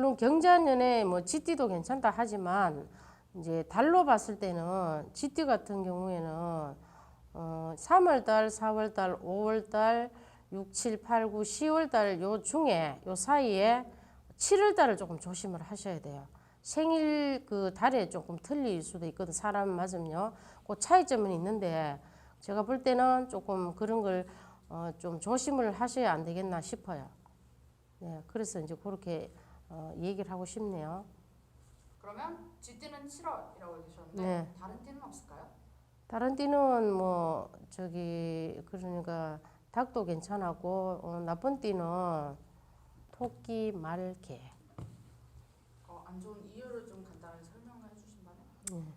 물론 경자년에 뭐 쥐띠도 괜찮다 하지만 이제 달로 봤을 때는 쥐띠 같은 경우에는 어 3월달, 4월달, 5월달, 6, 7, 8, 9, 10월달 요 중에 요 사이에 7월달을 조금 조심을 하셔야 돼요. 생일 그 달에 조금 틀릴 수도 있거든 사람 맞으면요. 그 차이점은 있는데 제가 볼 때는 조금 그런 걸 어, 좀 조심을 하셔야 안 되겠나 싶어요. 네, 그래서 이제 그렇게 어, 얘기를 하고 싶네요. 그러면 쥐띠는 7월이라고 얘기하셨는데 네. 다른 띠는 없을까요? 다른 띠는 뭐 저기 그러니까 닭도 괜찮았고 어, 나쁜 띠는 토끼, 말, 개. 어, 안 좋은 이유를 좀 간단하게 설명해 주신다면?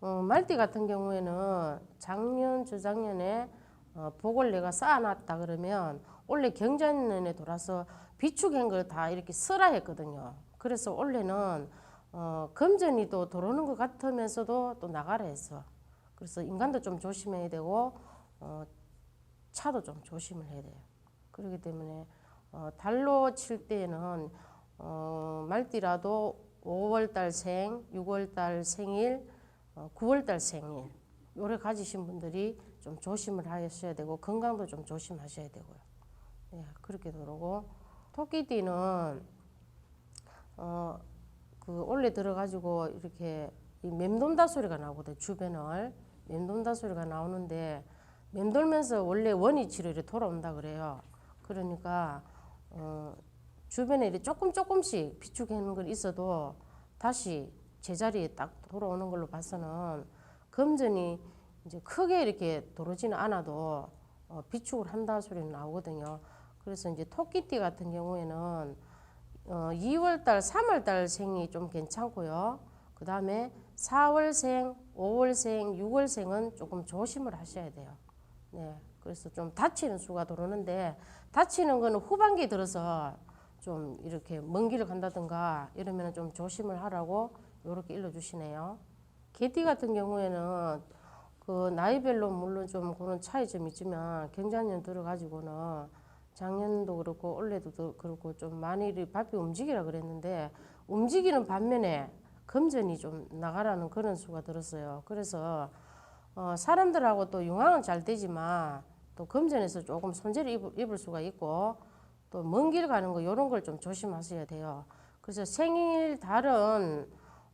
어, 말띠 같은 경우에는 작년, 저작년에 어, 복을 내가 쌓아놨다 그러면 원래 경자년에 돌아서 비축한 걸 다 이렇게 쓰라 했거든요. 그래서 원래는 어, 금전이 또 들어오는 것 같으면서도 또 나가라 했어. 그래서 인간도 좀 조심해야 되고 어, 차도 좀 조심을 해야 돼요. 그렇기 때문에 어, 달로 칠 때는 어, 말띠라도 5월달 생, 6월달 생일, 어, 9월달 생일 요래 가지신 분들이 좀 조심을 하셔야 되고 건강도 좀 조심하셔야 되고요. 예, 그렇게 그러고 토끼띠는 어, 그 올해 들어가지고 이렇게 이 맴돈다 소리가 나거든 주변을 맴돈다 소리가 나오는데 맴돌면서 원래 원위치로 이렇게 돌아온다 그래요. 그러니까 어, 주변에 이렇게 조금 조금씩 비축하는 걸 있어도 다시 제자리에 딱 돌아오는 걸로 봐서는 금전이 이제 크게 이렇게 들어오지는 않아도 어, 비축을 한다 소리는 나오거든요. 그래서 이제 토끼띠 같은 경우에는 어, 2월달, 3월달 생이 좀 괜찮고요. 그 다음에 4월생, 5월생, 6월생은 조금 조심을 하셔야 돼요. 네, 그래서 좀 다치는 수가 들어오는데 다치는 거는 후반기에 들어서 좀 이렇게 먼 길을 간다든가 이러면 좀 조심을 하라고 이렇게 일러주시네요. 개띠 같은 경우에는 그 나이별로 물론 좀 그런 차이점이 있지만 경자년 들어가지고는 작년도 그렇고 올해도 더 그렇고 좀 많이 바삐 움직이라 그랬는데 움직이는 반면에 금전이 좀 나가라는 그런 수가 들었어요. 그래서 어, 사람들하고 또 융화는 잘 되지만 또 금전에서 조금 손재를 입을, 입을 수가 있고 또 먼 길 가는 거 이런 걸 좀 조심하셔야 돼요. 그래서 생일 달은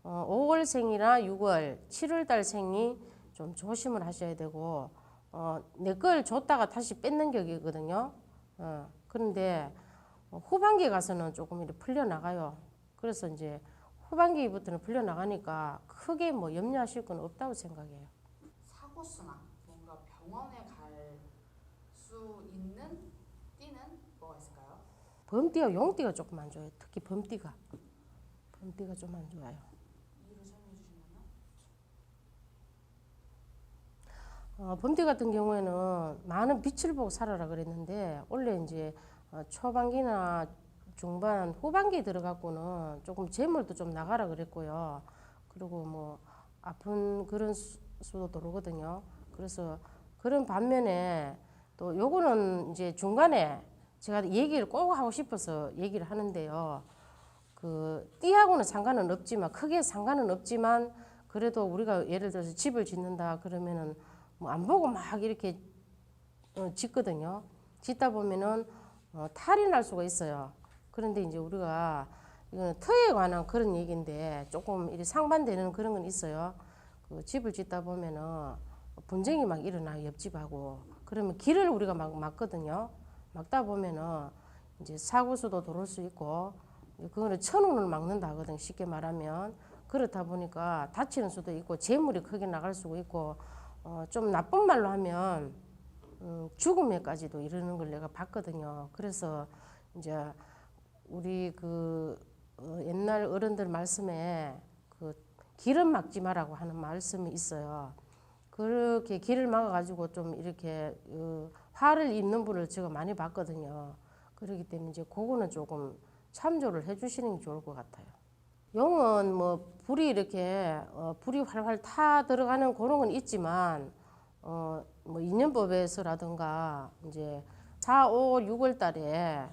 어, 5월생이나 6월, 7월달 생이 좀 조심을 하셔야 되고 어, 내걸 줬다가 다시 뺏는 격이거든요. 어, 그런데 어, 후반기에 가서는 조금 이렇게 풀려 나가요. 그래서 이제 후반기부터는 풀려 나가니까 크게 뭐 염려하실 건 없다고 생각해요. 사고 수나 뭔가 병원에 갈 수 있는 띠는 뭐가 있을까요? 범띠와 용띠가 조금 안 좋아요. 특히 범띠가 범띠가 좀 안 좋아요. 이유를 설명해 주신다면? 어, 범띠 같은 경우에는 많은 빛을 보고 살아라 그랬는데 원래 이제 어, 초반기나 중반 후반기에 들어갔고는 조금 재물도 좀 나가라 그랬고요. 그리고 뭐 아픈 그런 수- 수도 들어오거든요. 그래서 그런 반면에 또 요거는 이제 중간에 제가 얘기를 꼭 하고 싶어서 얘기를 하는데요. 그 띠하고는 상관은 없지만 크게 상관은 없지만 그래도 우리가 예를 들어서 집을 짓는다 그러면은 뭐 안 보고 막 이렇게 어, 짓거든요. 짓다 보면은 어, 탈이 날 수가 있어요. 그런데 이제 우리가 이거는 터에 관한 그런 얘기인데 조금 이렇게 상반되는 그런 건 있어요. 그 집을 짓다 보면은 분쟁이 막 일어나 옆집하고 그러면 길을 우리가 막 막거든요. 막다 보면은 이제 사고수도 들어올 수 있고 그거는 천운을 막는다 하거든 쉽게 말하면 그렇다 보니까 다치는 수도 있고 재물이 크게 나갈 수가 있고 어, 좀 나쁜 말로 하면 음, 죽음에까지도 이르는 걸 내가 봤거든요. 그래서 이제 우리 그 어, 옛날 어른들 말씀에 그 길을 막지 마라고 하는 말씀이 있어요. 그렇게 길을 막아가지고 좀 이렇게 어, 화를 입는 분을 제가 많이 봤거든요. 그렇기 때문에 이제 그거는 조금 참조를 해주시는 게 좋을 것 같아요. 용은 뭐 불이 이렇게 어, 불이 활활 타 들어가는 그런 건 있지만 어, 뭐 인연법에서라든가 이제 4, 5, 6월 달에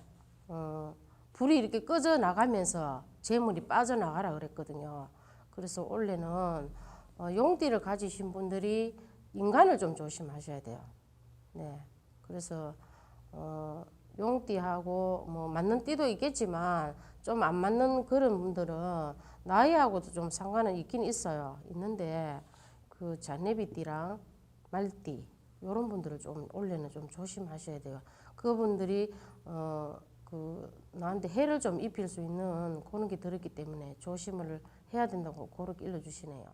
어, 불이 이렇게 꺼져 나가면서 재물이 빠져나가라 그랬거든요. 그래서 원래는 어, 용띠를 가지신 분들이 인간을 좀 조심하셔야 돼요. 네. 그래서 어, 용띠하고 뭐 맞는 띠도 있겠지만 좀 안 맞는 그런 분들은 나이하고도 좀 상관은 있긴 있어요. 있는데 그 잔내비띠랑 말띠 이런 분들을 좀 원래는 좀 조심하셔야 돼요. 그분들이 어 그 나한테 해를 좀 입힐 수 있는 그런 게 들었기 때문에 조심을 해야 된다고 그렇게 일러주시네요.